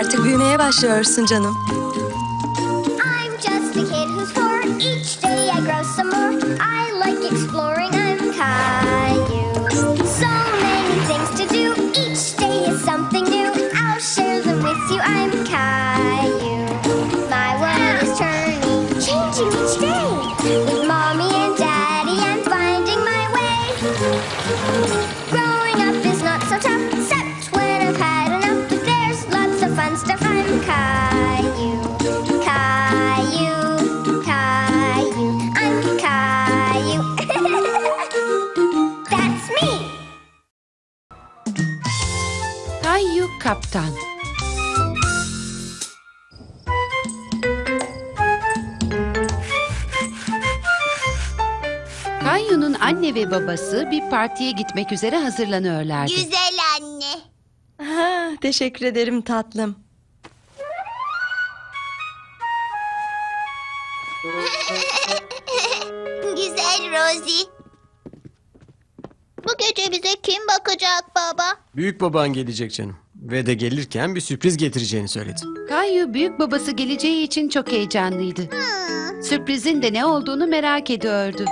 Artık büyümeye başlıyorsun canım. I'm just a kid who's four. Each day I grow some more. I stuff. I'm Caillou, Caillou, Caillou. I'm Caillou. That's me. Kayu Kaptan Kayu'nun anne ve babası bir partiye gitmek üzere hazırlanıyorlardı. Güzel teşekkür ederim tatlım. Güzel Rosie. Bu gece bize kim bakacak baba? Büyük baban gelecek canım. Ve de gelirken bir sürpriz getireceğini söyledi. Kayu büyük babası geleceği için çok heyecanlıydı. Sürprizin de ne olduğunu merak ediyordu.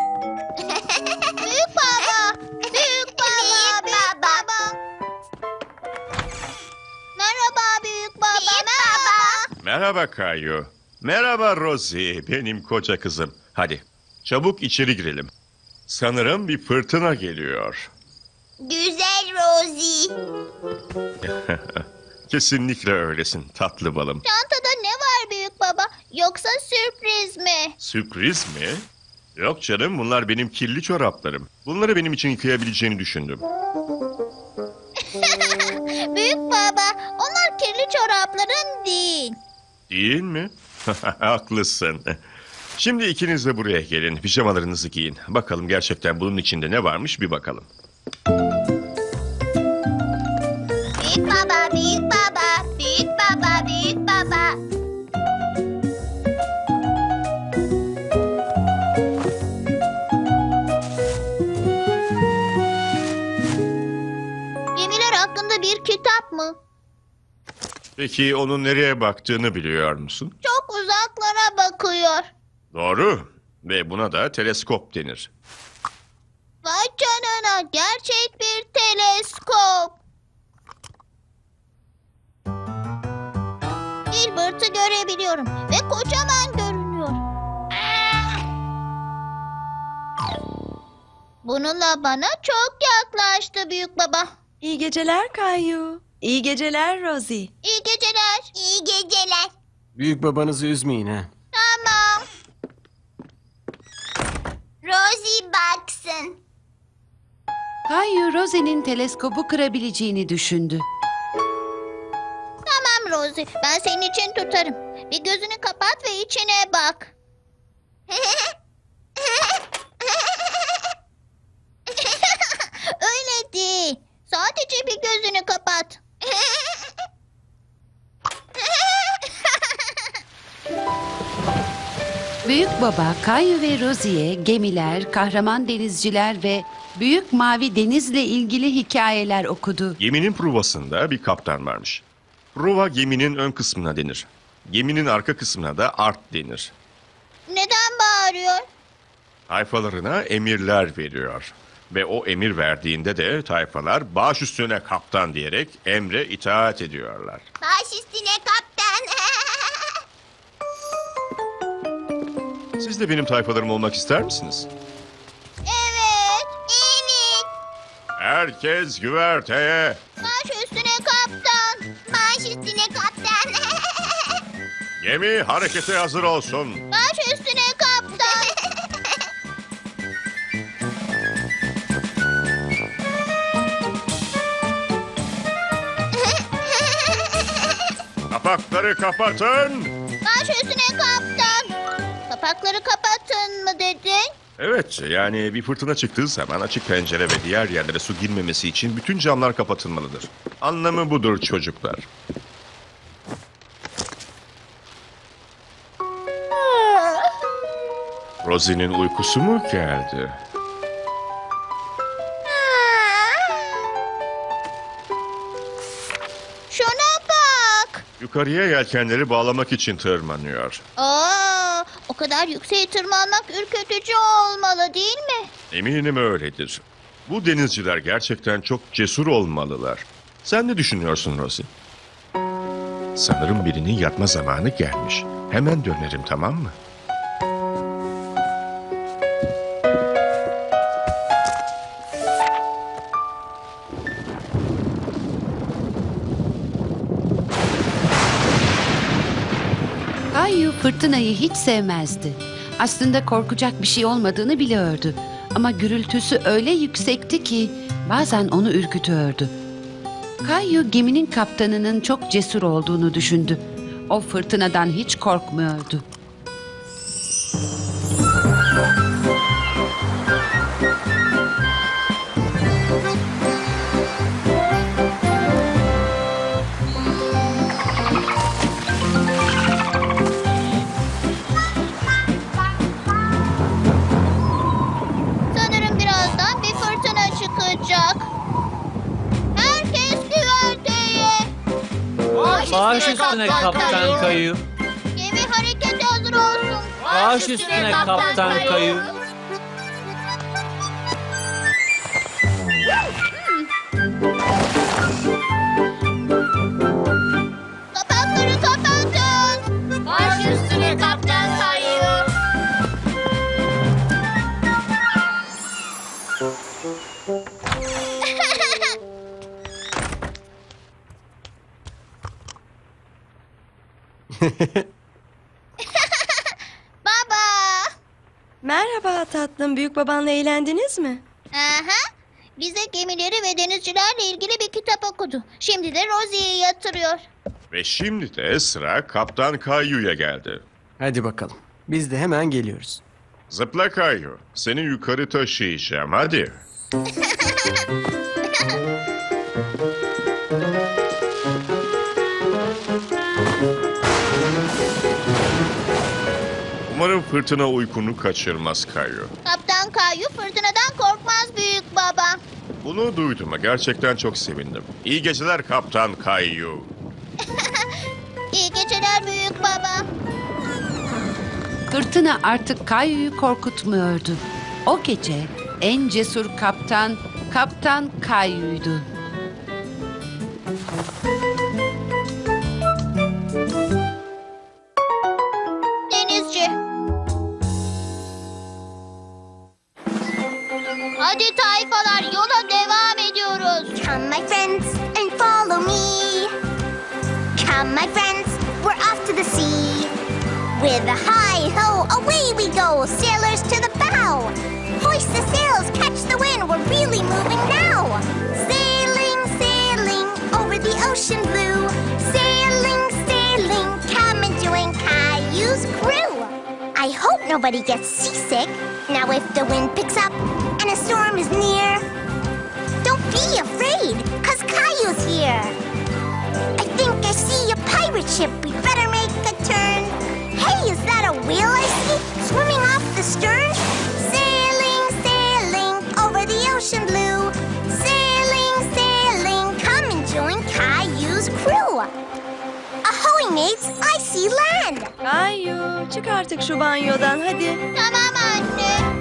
Merhaba. Kayu. Merhaba Rosie, benim koca kızım. Hadi, çabuk içeri girelim. Sanırım bir fırtına geliyor. Güzel Rosie. Kesinlikle öylesin tatlı balım. Çantada ne var büyük baba? Yoksa sürpriz mi? Sürpriz mi? Yok canım, bunlar benim kirli çoraplarım. Bunları benim için yıkayabileceğini düşündüm. büyük baba, onlar kirli çorapların değil. Değil mi? Haklısın. Şimdi ikiniz de buraya gelin. Pijamalarınızı giyin. Bakalım gerçekten bunun içinde ne varmış bir bakalım. Büyük baba, Peki onun nereye baktığını biliyor musun? Çok uzaklara bakıyor. Doğru. Ve buna da teleskop denir. Vay canına, gerçek bir teleskop. Gilbert'ı görebiliyorum ve kocaman görünüyor. Bununla bana çok yaklaştı büyük baba. İyi geceler Kayu. İyi geceler Rosie. İyi geceler. İyi geceler. Büyük babanızı üzmeyin ha. Tamam. Rosie baksın. Kayu Rosie'nin teleskobu kırabileceğini düşündü. Tamam Rosie, ben senin için tutarım. Bir gözünü kapat ve içine bak. Baba Kayu ve Rosie'ye gemiler, kahraman denizciler ve büyük mavi denizle ilgili hikayeler okudu. Geminin pruvasında bir kaptan varmış. Pruva geminin ön kısmına denir. Geminin arka kısmına da art denir. Neden bağırıyor? Tayfalarına emirler veriyor. Ve o emir verdiğinde de tayfalar baş üstüne kaptan diyerek emre itaat ediyorlar. Baş üstüne kaptan. Siz de benim tayfalarım olmak ister misiniz? evet. Evet. Herkes güverteye. Baş üstüne kaptan. Baş üstüne kaptan. Gemi harekete hazır olsun. Baş üstüne kaptan. Kapakları kapatın. Baş üstüne kaptan. Kapakları kapatın mı dedin? Evet yani bir fırtına çıktığı zaman açık pencere ve diğer yerlere su girmemesi için bütün camlar kapatılmalıdır. Anlamı budur çocuklar. Rosie'nin uykusu mu geldi? Şuna bak. Yukarıya yelkenleri bağlamak için tırmanıyor. Aa, o kadar yükseğe tırmanmak ürkütücü olmalı değil mi? Eminim öyledir. Bu denizciler gerçekten çok cesur olmalılar. Sen ne düşünüyorsun Rosie? Sanırım birinin yatma zamanı gelmiş. Hemen dönerim tamam mı? Fırtınayı hiç sevmezdi. Aslında korkacak bir şey olmadığını biliyordu. Ama gürültüsü öyle yüksekti ki bazen onu ürkütüyordu. Kayu geminin kaptanının çok cesur olduğunu düşündü. O fırtınadan hiç korkmuyordu. Baş üstüne kaptan kayı. Gemi harekete hazır olsun. Baş üstüne kaptan kayı. Baba. Merhaba tatlım. Büyük babanla eğlendiniz mi? Aha. Bize gemileri ve denizcilerle ilgili bir kitap okudu. Şimdi de Rosie'yi yatırıyor. Ve şimdi de sıra Kaptan Kayyu'ya geldi. Hadi bakalım. Biz de hemen geliyoruz. Zıpla Kayyu. Seni yukarı taşıyacağım hadi. Umarım fırtına uykunu kaçırmaz Kayyu. Kaptan Kayu fırtınadan korkmaz büyük baba. Bunu duyduğuma gerçekten çok sevindim. İyi geceler Kaptan Kayyu. İyi geceler büyük baba. Fırtına artık Kayu'yu korkutmuyordu. O gece en cesur kaptan, Kaptan Kayu'ydu. Hadi tayfalar yola devam ediyoruz. Come, my friends, and follow me. Come, my friends, we're off to the sea. With a hi ho, away we go, sailors to the bow. Hoist the sails, catch the wind, we're really moving now. Sailing, sailing over the ocean blue. Sailing, sailing, come and join Caillou's crew. I hope nobody gets seasick. Now, if the wind picks up and a storm is near, don't be afraid, cause Caillou's here. I think I see a pirate ship. We better make a turn. Hey, is that a wheel I see swimming off the stern? Sailing, sailing over the ocean blue. Sailing, sailing, come and join Caillou's crew. Ahoy, mates! I see land. Kayu, çık artık şu banyodan hadi. Tamam anne.